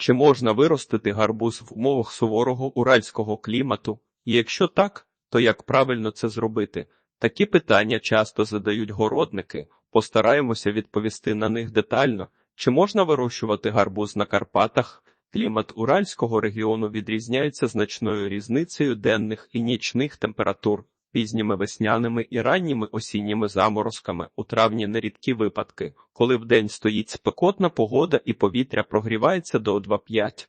Чи можна виростити гарбуз в умовах суворого уральського клімату? І якщо так, то як правильно це зробити? Такі питання часто задають городники. Постараємося відповісти на них детально. Чи можна вирощувати гарбуз на Карпатах? Клімат Уральського регіону відрізняється значною різницею денних і нічних температур, пізніми весняними і ранніми осінніми заморозками. У травні нерідкі випадки, коли вдень стоїть спекотна погода і повітря прогрівається до 2-5.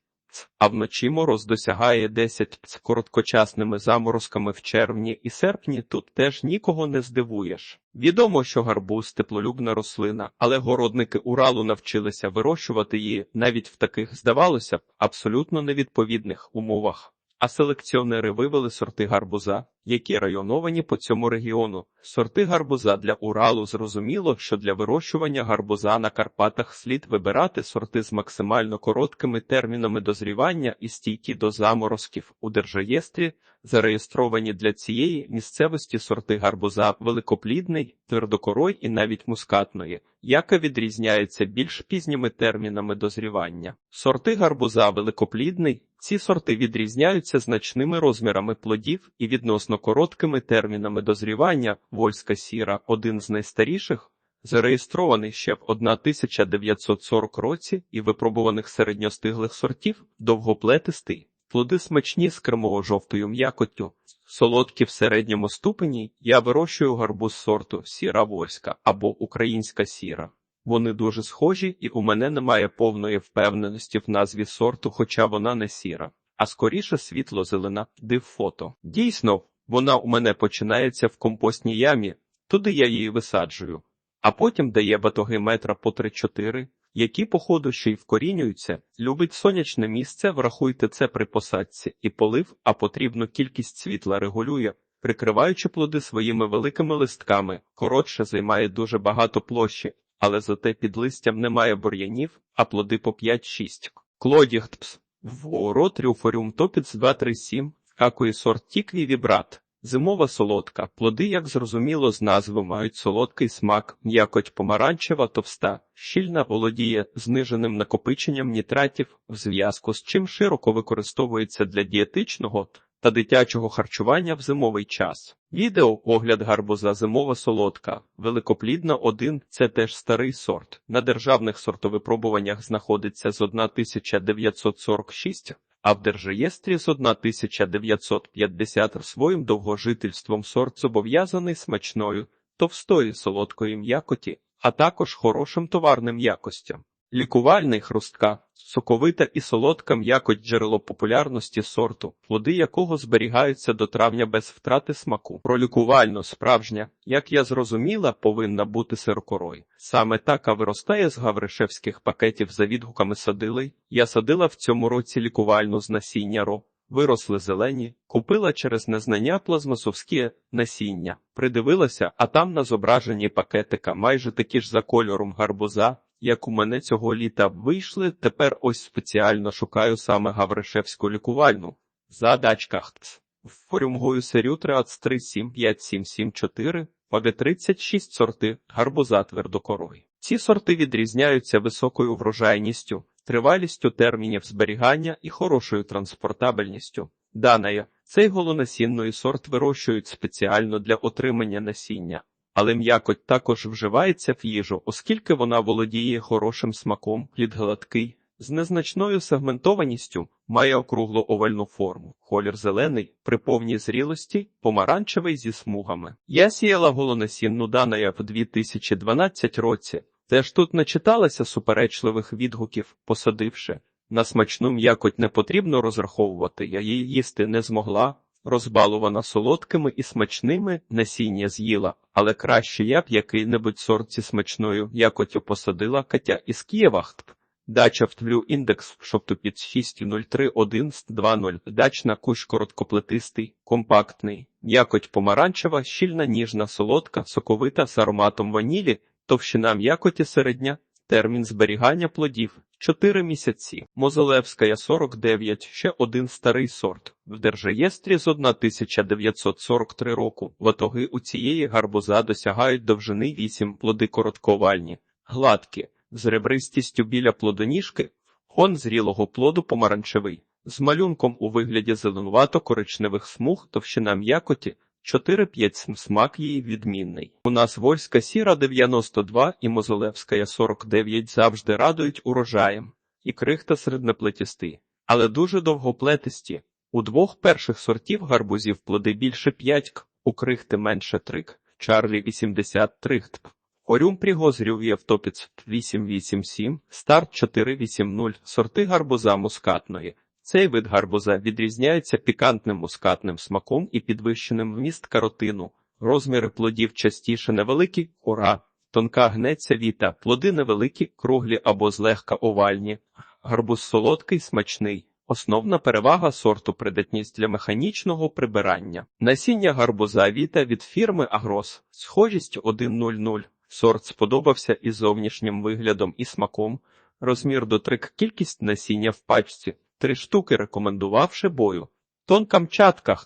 А вночі мороз досягає 10 з короткочасними заморозками в червні і серпні тут теж нікого не здивуєш. Відомо, що гарбуз теплолюбна рослина, але городники Уралу навчилися вирощувати її навіть в таких, здавалося б, абсолютно невідповідних умовах. А селекціонери вивели сорти гарбуза, які районовані по цьому регіону. Сорти гарбуза для Уралу зрозуміло, що для вирощування гарбуза на Карпатах слід вибирати сорти з максимально короткими термінами дозрівання і стійкі до заморозків. У держреєстрі зареєстровані для цієї місцевості сорти гарбуза великоплідний, твердокорой і навіть мускатної, яка відрізняється більш пізніми термінами дозрівання. Сорти гарбуза великоплідний ці сорти відрізняються значними розмірами плодів і відносно короткими термінами дозрівання. Вольська сіра один з найстаріших, зареєстрований ще в 1940 році і випробуваних середньостиглих сортів довгоплетистий. Плоди смачні з кремово-жовтою м'якоттю, солодкі в середньому ступені. Я вирощую гарбуз сорту сіра вольська або українська сіра. Вони дуже схожі, і у мене немає повної впевненості в назві сорту, хоча вона не сіра, а скоріше світло-зелена, див фото. Дійсно, вона у мене починається в компостній ямі, туди я її висаджую, а потім дає батоги метра по 3-4, які, походу, ще й вкорінюються. Любить сонячне місце, врахуйте це при посадці, і полив, а потрібну кількість світла регулює. Прикриваючи плоди своїми великими листками, коротше займає дуже багато площі, але зате під листям немає бур'янів, а плоди по 5-6. Клодігтпс. Воро трюфоріум топіц 237, какої сорт тікві вібрат. Зимова солодка. Плоди, як зрозуміло з назви, мають солодкий смак, м'якоть помаранчева, товста, щільна володіє зниженим накопиченням нітратів, в зв'язку з чим широко використовується для дієтичного та дитячого харчування в зимовий час. Відео огляд гарбуза зимова солодка, великоплідна 1 – це теж старий сорт. На державних сортовипробуваннях знаходиться з 1946, а в держреєстрі з 1950 своїм довгожительством сорт зобов'язаний смачною, товстої солодкої м'якоті, а також хорошим товарним якостям. Лікувальний хрустка, соковита і солодка м'якоть джерело популярності сорту, плоди якого зберігаються до травня без втрати смаку. Про лікувально справжня, як я зрозуміла, повинна бути сирокорой. Саме така виростає з гавришевських пакетів за відгуками садили. Я садила в цьому році лікувальну з насіння ро. Виросли зелені, купила через незнання плазмосовське насіння, придивилася, а там на зображенні пакетика майже такі ж за кольором гарбуза, як у мене цього літа вийшли, тепер ось спеціально шукаю саме Гавришевську лікувальну. Задачках. Форюмгою серю 3375774, обі 36 сорти гарбуза твердокорой. Ці сорти відрізняються високою врожайністю, тривалістю термінів зберігання і хорошою транспортабельністю. Даная, цей голонасінний сорт вирощують спеціально для отримання насіння але м'якоть також вживається в їжу, оскільки вона володіє хорошим смаком, плід гладкий, з незначною сегментованістю, має округло овальну форму, колір зелений, при повній зрілості, помаранчевий зі смугами. Я сіяла голонасінну Даная в 2012 році. Теж тут начиталася суперечливих відгуків, посадивши. На смачну м'якоть не потрібно розраховувати, я її їсти не змогла, розбалувана солодкими і смачними, насіння з'їла, але краще я б який-небудь сорт зі смачною якотю посадила Катя із Києвахт. Дача втвлю індекс, щоб під 6.03.11.2.0. Дачна кущ короткоплетистий, компактний, якоть помаранчева, щільна, ніжна, солодка, соковита з ароматом ванілі, товщина м'якоті середня, термін зберігання плодів 4 місяці. Мозолевська 49, ще один старий сорт. В держреєстрі з 1943 року. Ватоги у цієї гарбуза досягають довжини 8 плоди коротковальні, гладкі, з ребристістю біля плодоніжки, Хон зрілого плоду помаранчевий, з малюнком у вигляді зеленувато-коричневих смуг, товщина м'якоті 4-5 смак її відмінний. У нас Вольська сіра 92 і Мозолевська 49 завжди радують урожаєм, і крихта середнеплетісти, але дуже довгоплетисті. У двох перших сортів гарбузів плоди більше 5 к, у крихти менше 3 к, Чарлі 83 ктп. Орюм Пригозрів Євтопіц 887, старт 480, сорти гарбуза мускатної. Цей вид гарбуза відрізняється пікантним мускатним смаком і підвищеним вміст каротину. Розміри плодів частіше невеликі, кора, тонка гнеться віта, плоди невеликі, круглі або злегка овальні. Гарбуз солодкий, смачний. Основна перевага сорту придатність для механічного прибирання. Насіння гарбуза віта від фірми Агрос. Схожість 1.00. Сорт сподобався і зовнішнім виглядом, і смаком. Розмір до трик кількість насіння в пачці. Три штуки рекомендувавши бою. Тон Камчатка.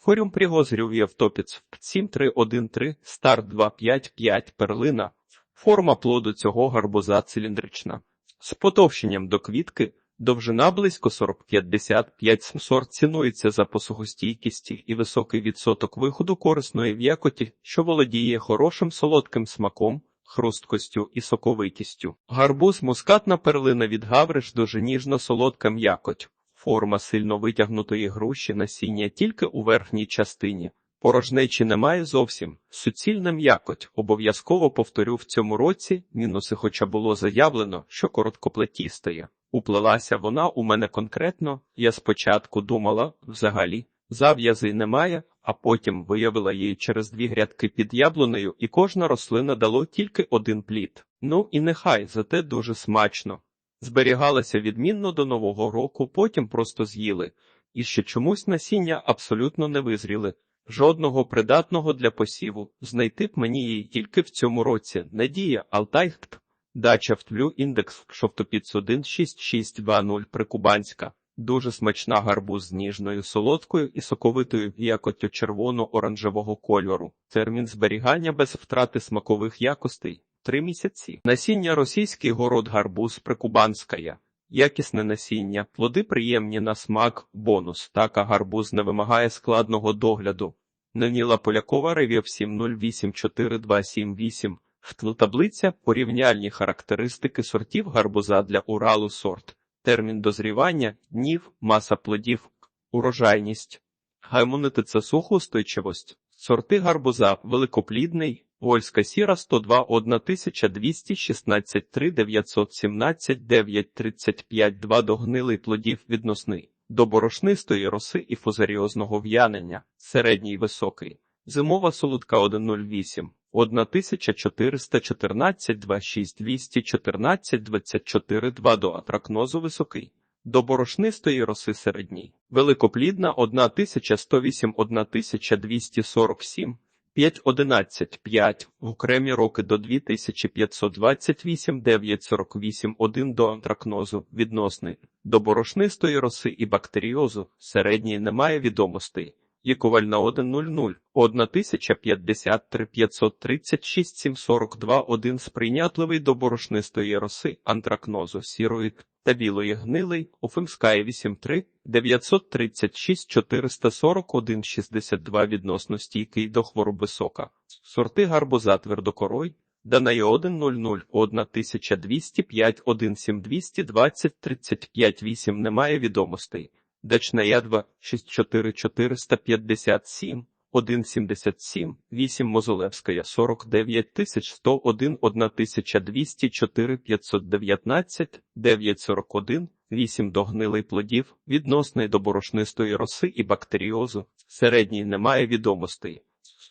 Форум Пригозрів Євтопіц 7313, старт 255, перлина. Форма плоду цього гарбуза циліндрична. З потовщенням до квітки довжина близько 40-55 сорт цінується за посухостійкістю і високий відсоток виходу корисної в'якоті, що володіє хорошим солодким смаком, хрусткостю і соковитістю. Гарбуз мускатна перлина від гавриш дуже ніжно-солодка м'якоть. Форма сильно витягнутої груші насіння тільки у верхній частині. Порожнечі немає зовсім. Суцільна м'якоть. Обов'язково повторю в цьому році мінуси, хоча було заявлено, що короткоплетістає. Уплелася вона у мене конкретно. Я спочатку думала, взагалі, зав'язи немає, а потім виявила її через дві грядки під яблунею, і кожна рослина дало тільки один плід. Ну і нехай, зате дуже смачно. Зберігалася відмінно до Нового року, потім просто з'їли, і ще чомусь насіння абсолютно не визріли. Жодного придатного для посіву. Знайти б мені її тільки в цьому році. Надія Алтайхт. Дача втлю індекс шовтопіц 16620 прикубанська. Дуже смачна гарбуз з ніжною солодкою і соковитою якоттю червоно-оранжевого кольору. Термін зберігання без втрати смакових якостей. Три місяці. Насіння російський город гарбуз прикубанська. Якісне насіння, плоди приємні на смак, бонус. Така гарбуз не вимагає складного догляду. Наніла Полякова Ревів 7084278. В таблиця порівняльні характеристики сортів гарбуза для Уралу сорт. Термін дозрівання, днів, маса плодів, урожайність. Гаймонетиця сухоустойчивость. Сорти гарбуза великоплідний, Вольська сіра 102 1216 3 917 9 35 2 до гнилий плодів відносний, до борошнистої роси і фузаріозного в'янення, середній високий, зимова солодка 108 1414 26 214 24 2 до атракнозу високий. До борошнистої роси середній. Великоплідна 1108 1247 5.11, 5, в окремі роки до 2528, 948, 1 до антракнозу, відносний, до борошнистої роси і бактеріозу, середній немає відомостей. Лікувальна 1.00, 1053, 536, 742, 1 сприйнятливий до борошнистої роси, антракнозу, сірої та білої гнилий, Уфимськає 83, 936, 441, 62 відносно стійкий до хвороби сока. Сорти гарбуза твердокорой, Данає 1.00, 1205, 17220, 35, 8 немає відомостей. Дачна ядва 64457, 1,77, 8 Мозолевська 49 101, 1204, 519, 941, 8 до гнилий плодів, відносний до борошнистої роси і бактеріозу, середній немає відомостей.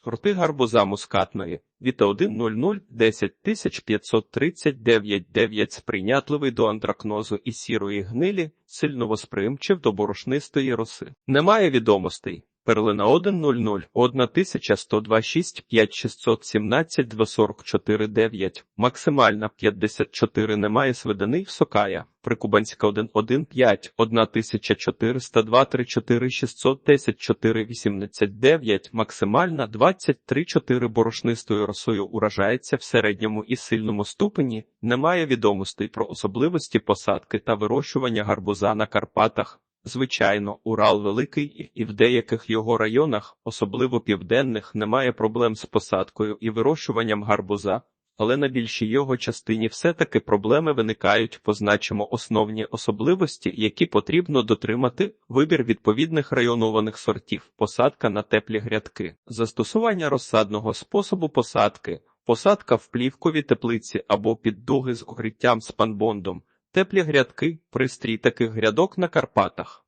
Сорти гарбуза мускатної Віта 100 10539 9 сприйнятливий до антракнозу і сірої гнилі, сильно восприимчив до борошнистої роси. Немає відомостей. Перлина 1.00, 1102.6, 5617, 244, 9, максимальна 54 немає сведений в Сокая, Прикубанська 1.1.5, 1402, 34, 610, 4, 89, максимальна 23, 4 борошнистою росою уражається в середньому і сильному ступені, немає відомостей про особливості посадки та вирощування гарбуза на Карпатах. Звичайно, Урал великий, і в деяких його районах, особливо південних, немає проблем з посадкою і вирощуванням гарбуза, але на більшій його частині все-таки проблеми виникають, позначимо основні особливості, які потрібно дотримати, вибір відповідних районованих сортів, посадка на теплі грядки, застосування розсадного способу посадки, посадка в плівкові теплиці або під дуги з укриттям спанбондом. Теплі грядки пристрій таких грядок на Карпатах.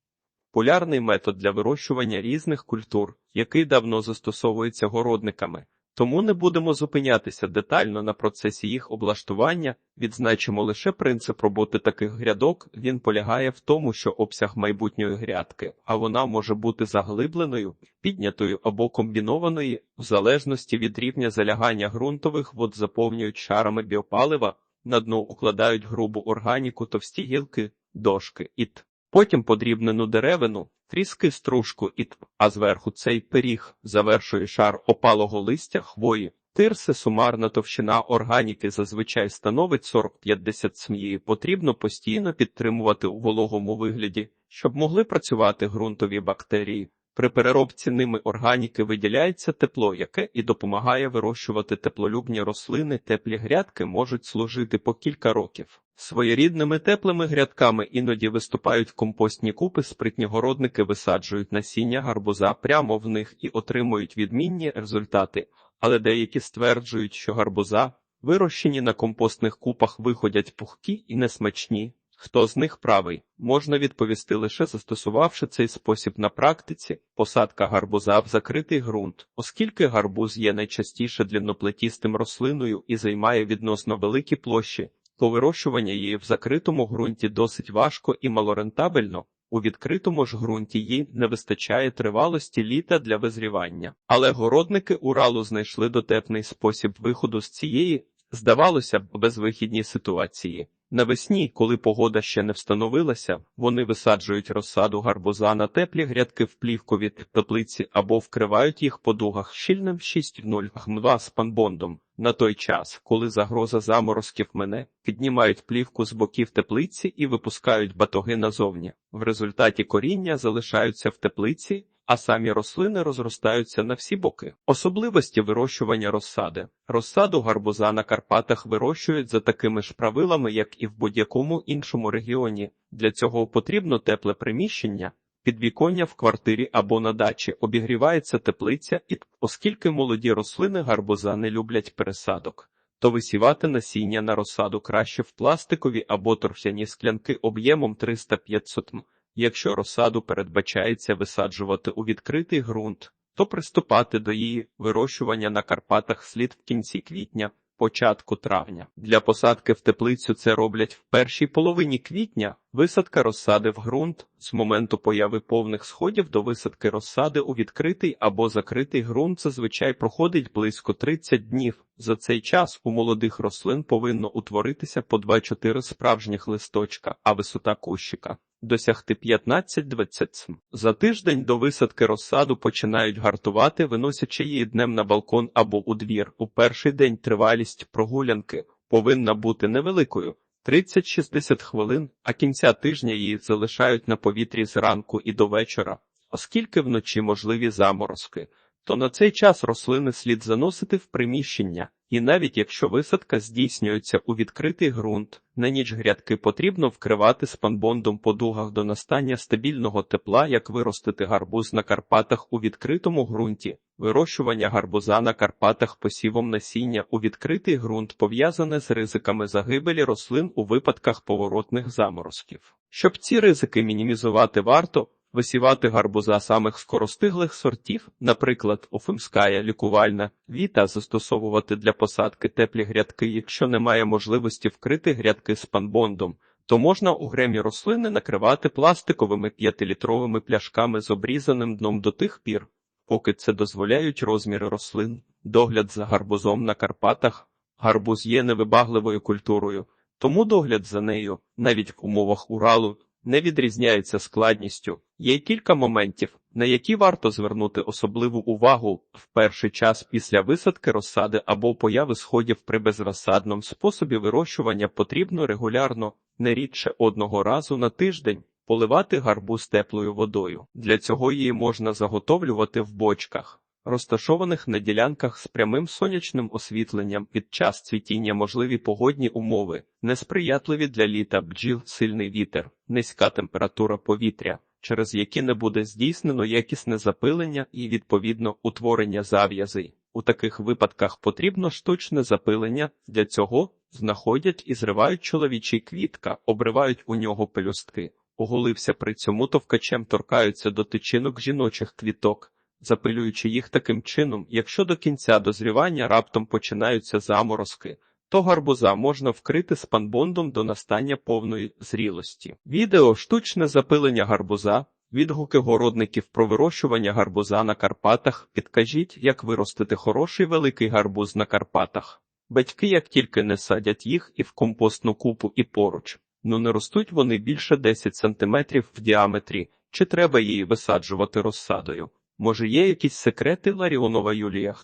Полярний метод для вирощування різних культур, який давно застосовується городниками. Тому не будемо зупинятися детально на процесі їх облаштування, відзначимо лише принцип роботи таких грядок. Він полягає в тому, що обсяг майбутньої грядки, а вона може бути заглибленою, піднятою або комбінованою, в залежності від рівня залягання ґрунтових вод заповнюють шарами біопалива. На дно укладають грубу органіку, товсті гілки, дошки іт. Потім подрібнену деревину, тріски стружку іт, а зверху цей пиріг завершує шар опалого листя хвої. Тирси сумарна товщина органіки зазвичай становить 40-50 смії. Потрібно постійно підтримувати у вологому вигляді, щоб могли працювати ґрунтові бактерії. При переробці ними органіки виділяється тепло, яке і допомагає вирощувати теплолюбні рослини. Теплі грядки можуть служити по кілька років. Своєрідними теплими грядками іноді виступають компостні купи, спритні городники висаджують насіння гарбуза прямо в них і отримують відмінні результати, але деякі стверджують, що гарбуза, вирощені на компостних купах, виходять пухкі і несмачні. Хто з них правий, можна відповісти лише застосувавши цей спосіб на практиці, посадка гарбуза в закритий ґрунт, оскільки гарбуз є найчастіше длінноплетістим рослиною і займає відносно великі площі, то вирощування її в закритому ґрунті досить важко і малорентабельно. У відкритому ж ґрунті їй не вистачає тривалості літа для визрівання. Але городники Уралу знайшли дотепний спосіб виходу з цієї, здавалося б, безвихідній ситуації. Навесні, коли погода ще не встановилася, вони висаджують розсаду гарбуза на теплі грядки в плівкові теплиці або вкривають їх по дугах щільним 6-0 гмва з панбондом. На той час, коли загроза заморозків мене, піднімають плівку з боків теплиці і випускають батоги назовні. В результаті коріння залишаються в теплиці, а самі рослини розростаються на всі боки. Особливості вирощування розсади. Розсаду гарбуза на Карпатах вирощують за такими ж правилами, як і в будь-якому іншому регіоні. Для цього потрібно тепле приміщення. Підвіконня в квартирі або на дачі обігрівається теплиця, і оскільки молоді рослини гарбуза не люблять пересадок, то висівати насіння на розсаду краще в пластикові або торфяні склянки об'ємом 300-500 м. Якщо розсаду передбачається висаджувати у відкритий ґрунт, то приступати до її вирощування на Карпатах слід в кінці квітня, початку травня. Для посадки в теплицю це роблять в першій половині квітня. Висадка розсади в ґрунт з моменту появи повних сходів до висадки розсади у відкритий або закритий ґрунт зазвичай проходить близько 30 днів. За цей час у молодих рослин повинно утворитися по 2-4 справжніх листочка, а висота кущика досягти 15-20 см. За тиждень до висадки розсаду починають гартувати, виносячи її днем на балкон або у двір. У перший день тривалість прогулянки повинна бути невеликою. 30-60 хвилин, а кінця тижня її залишають на повітрі зранку і до вечора, оскільки вночі можливі заморозки, то на цей час рослини слід заносити в приміщення, і навіть якщо висадка здійснюється у відкритий ґрунт, на ніч грядки потрібно вкривати спанбондом по дугах до настання стабільного тепла, як виростити гарбуз на Карпатах у відкритому ґрунті. Вирощування гарбуза на Карпатах посівом насіння у відкритий ґрунт пов'язане з ризиками загибелі рослин у випадках поворотних заморозків. Щоб ці ризики мінімізувати, варто висівати гарбуза самих скоростиглих сортів, наприклад, офимська лікувальна віта застосовувати для посадки теплі грядки, якщо немає можливості вкрити грядки з панбондом, то можна у гремі рослини накривати пластиковими 5-літровими пляшками з обрізаним дном до тих пір, поки це дозволяють розміри рослин. Догляд за гарбузом на Карпатах. Гарбуз є невибагливою культурою, тому догляд за нею, навіть в умовах Уралу, не відрізняється складністю. Є кілька моментів, на які варто звернути особливу увагу в перший час після висадки розсади або появи сходів при безрозсадному способі вирощування потрібно регулярно, не рідше одного разу на тиждень, поливати гарбуз теплою водою. Для цього її можна заготовлювати в бочках. Розташованих на ділянках з прямим сонячним освітленням під час цвітіння можливі погодні умови, несприятливі для літа бджіл, сильний вітер, низька температура повітря, через які не буде здійснено якісне запилення і, відповідно, утворення зав'язей. У таких випадках потрібно штучне запилення, для цього знаходять і зривають чоловічий квітка, обривають у нього пелюстки, оголився при цьому товкачем торкаються до тичинок жіночих квіток запилюючи їх таким чином, якщо до кінця дозрівання раптом починаються заморозки, то гарбуза можна вкрити спанбондом до настання повної зрілості. Відео штучне запилення гарбуза. Відгуки городників про вирощування гарбуза на Карпатах. Підкажіть, як виростити хороший великий гарбуз на Карпатах. Батьки як тільки не садять їх і в компостну купу, і поруч. Ну не ростуть вони більше 10 сантиметрів в діаметрі, чи треба її висаджувати розсадою. Може, є якісь секрети Ларіонова Юлія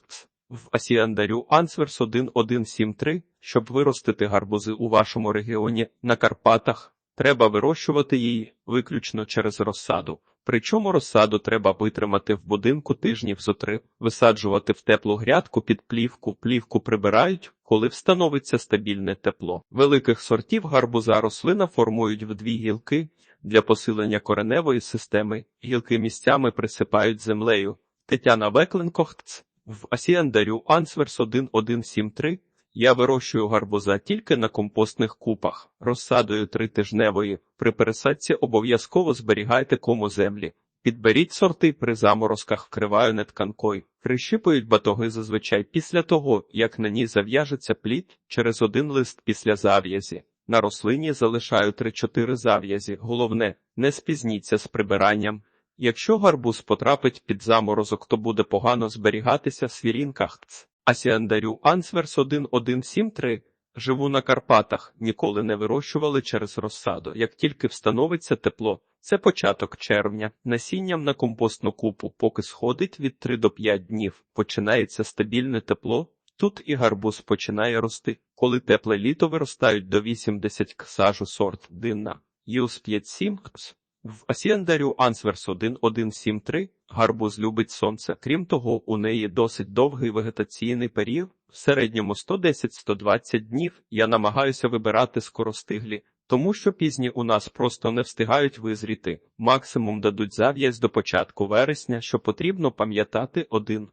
В Асіандарю Ансверс 1173, щоб виростити гарбузи у вашому регіоні на Карпатах, треба вирощувати її виключно через розсаду. Причому розсаду треба витримати в будинку тижнів зо три, висаджувати в теплу грядку під плівку, плівку прибирають, коли встановиться стабільне тепло. Великих сортів гарбуза рослина формують в дві гілки, для посилення кореневої системи гілки місцями присипають землею. Тетяна Векленкохц в Асіандарю Ансверс 1173 я вирощую гарбуза тільки на компостних купах, розсадою тритижневої. При пересадці обов'язково зберігайте кому землі. Підберіть сорти при заморозках вкриваю нетканкою. Прищипують батоги зазвичай після того, як на ній зав'яжеться плід через один лист після зав'язі. На рослині залишаю 3-4 зав'язі. Головне, не спізніться з прибиранням. Якщо гарбуз потрапить під заморозок, то буде погано зберігатися в свірінках. Асіандарю Ансверс 1173 Живу на Карпатах, ніколи не вирощували через розсаду. Як тільки встановиться тепло, це початок червня. Насінням на компостну купу, поки сходить від 3 до 5 днів, починається стабільне тепло. Тут і гарбуз починає рости. Коли тепле літо виростають до 80 к сажу сорт динна. Юс 57 кс. В Асіандарю Ансверс 1173 гарбуз любить сонце. Крім того, у неї досить довгий вегетаційний період, в середньому 110-120 днів. Я намагаюся вибирати скоростиглі, тому що пізні у нас просто не встигають визріти. Максимум дадуть зав'язь до початку вересня, що потрібно пам'ятати один.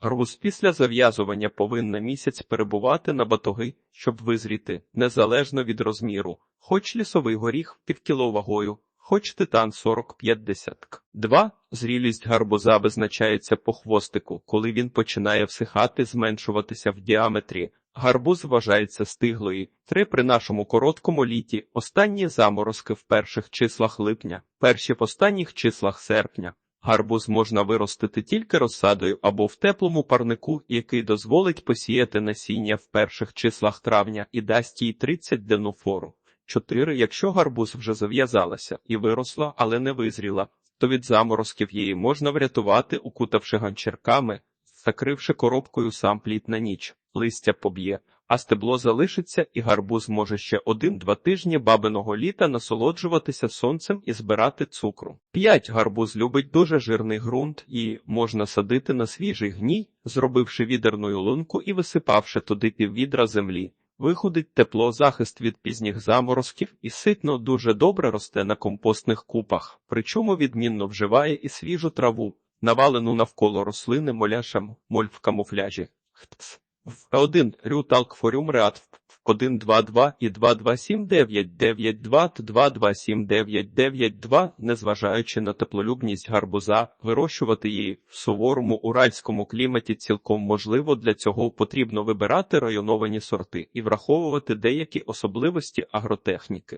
Гарбуз після зав'язування повинна місяць перебувати на батоги, щоб визріти, незалежно від розміру, хоч лісовий горіх півкіло вагою, хоч титан 40-50 к. 2. Зрілість гарбуза визначається по хвостику, коли він починає всихати, зменшуватися в діаметрі. Гарбуз вважається стиглої. Три при нашому короткому літі, останні заморозки в перших числах липня, перші в останніх числах серпня. Гарбуз можна виростити тільки розсадою або в теплому парнику, який дозволить посіяти насіння в перших числах травня і дасть їй 30 денну фору. 4. Якщо гарбуз вже зав'язалася і виросла, але не визріла, то від заморозків її можна врятувати, укутавши ганчірками, закривши коробкою сам плід на ніч, листя поб'є, а стебло залишиться, і гарбуз може ще один-два тижні бабиного літа насолоджуватися сонцем і збирати цукру. 5. Гарбуз любить дуже жирний ґрунт і можна садити на свіжий гній, зробивши відерну лунку і висипавши туди піввідра землі. Виходить тепло, захист від пізніх заморозків і ситно дуже добре росте на компостних купах, причому відмінно вживає і свіжу траву, навалену навколо рослини моляшем, моль в камуфляжі. Хтц. В 1 Рюталк Форюм Реат 122 і 227992 та 227992, незважаючи на теплолюбність гарбуза, вирощувати її в суворому уральському кліматі цілком можливо. Для цього потрібно вибирати районовані сорти і враховувати деякі особливості агротехніки.